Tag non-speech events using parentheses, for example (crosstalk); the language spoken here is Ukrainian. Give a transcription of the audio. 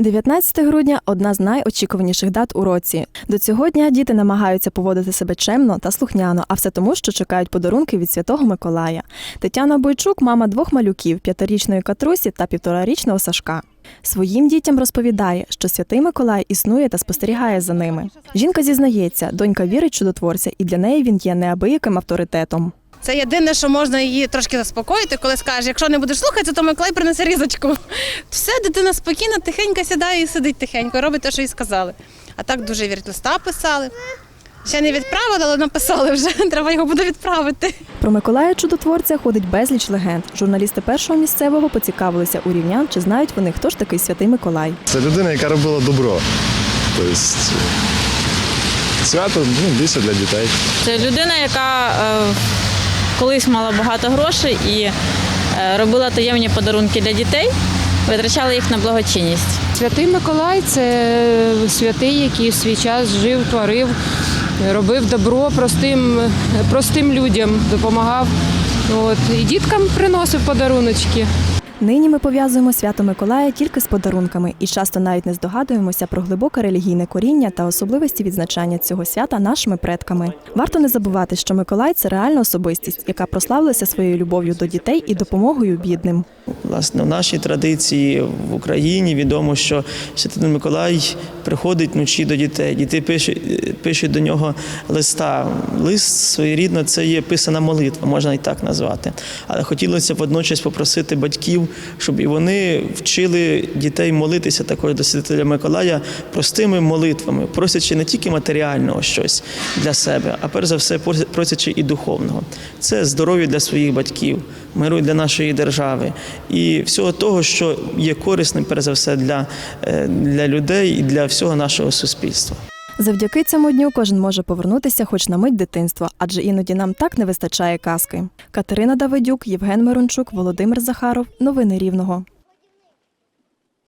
19 грудня одна з найочікуваніших дат у році. До цього дня діти намагаються поводити себе чемно та слухняно, а все тому, що чекають подарунки від Святого Миколая. Тетяна Бойчук, мама двох малюків, п'ятирічної Катрусі та півторарічного Сашка. Своїм дітям розповідає, що святий Миколай існує та спостерігає за ними. Жінка зізнається, донька вірить чудотворця, і для неї він є неабияким авторитетом. Це єдине, що можна її трошки заспокоїти, коли скаже, якщо не будеш слухатися, то Миколай принесе різочку. (laughs) Все, дитина спокійна, тихенько сідає і сидить тихенько, робить те, що їй сказали. А так дуже вірить, листа писали. Ще не відправили, але написали вже. (laughs) Треба його буде відправити. Про Миколая чудотворця ходить безліч легенд. Журналісти першого місцевого поцікавилися у рівнян, чи знають вони, хто ж такий святий Миколай. Це людина, яка робила добро. Тобто свято ну, більше для дітей. Це людина, яка е, колись мала багато грошей і е, робила таємні подарунки для дітей, витрачала їх на благочинність. Святий Миколай це святий, який в свій час жив, творив, робив добро простим, простим людям, допомагав. От. І діткам приносив подаруночки. Нині ми пов'язуємо свято Миколая тільки з подарунками і часто навіть не здогадуємося про глибоке релігійне коріння та особливості відзначання цього свята нашими предками. Варто не забувати, що Миколай це реальна особистість, яка прославилася своєю любов'ю до дітей і допомогою бідним. Власне, в нашій традиції в Україні відомо, що Святий Миколай приходить вночі до дітей. Діти пишуть, пишуть до нього листа. Лист своєрідно це є писана молитва, можна і так назвати. Але хотілося водночас попросити батьків, щоб і вони вчили дітей молитися також до Святителя Миколая простими молитвами, просячи не тільки матеріального щось для себе, а перш за все просячи і духовного. Це здоров'я для своїх батьків, миру для нашої держави і всього того, що є корисним, перш за все, для, е, для людей і для всього нашого суспільства. Завдяки цьому дню кожен може повернутися хоч на мить дитинства, адже іноді нам так не вистачає казки. Катерина Давидюк, Євген Мирончук, Володимир Захаров. Новини Рівного.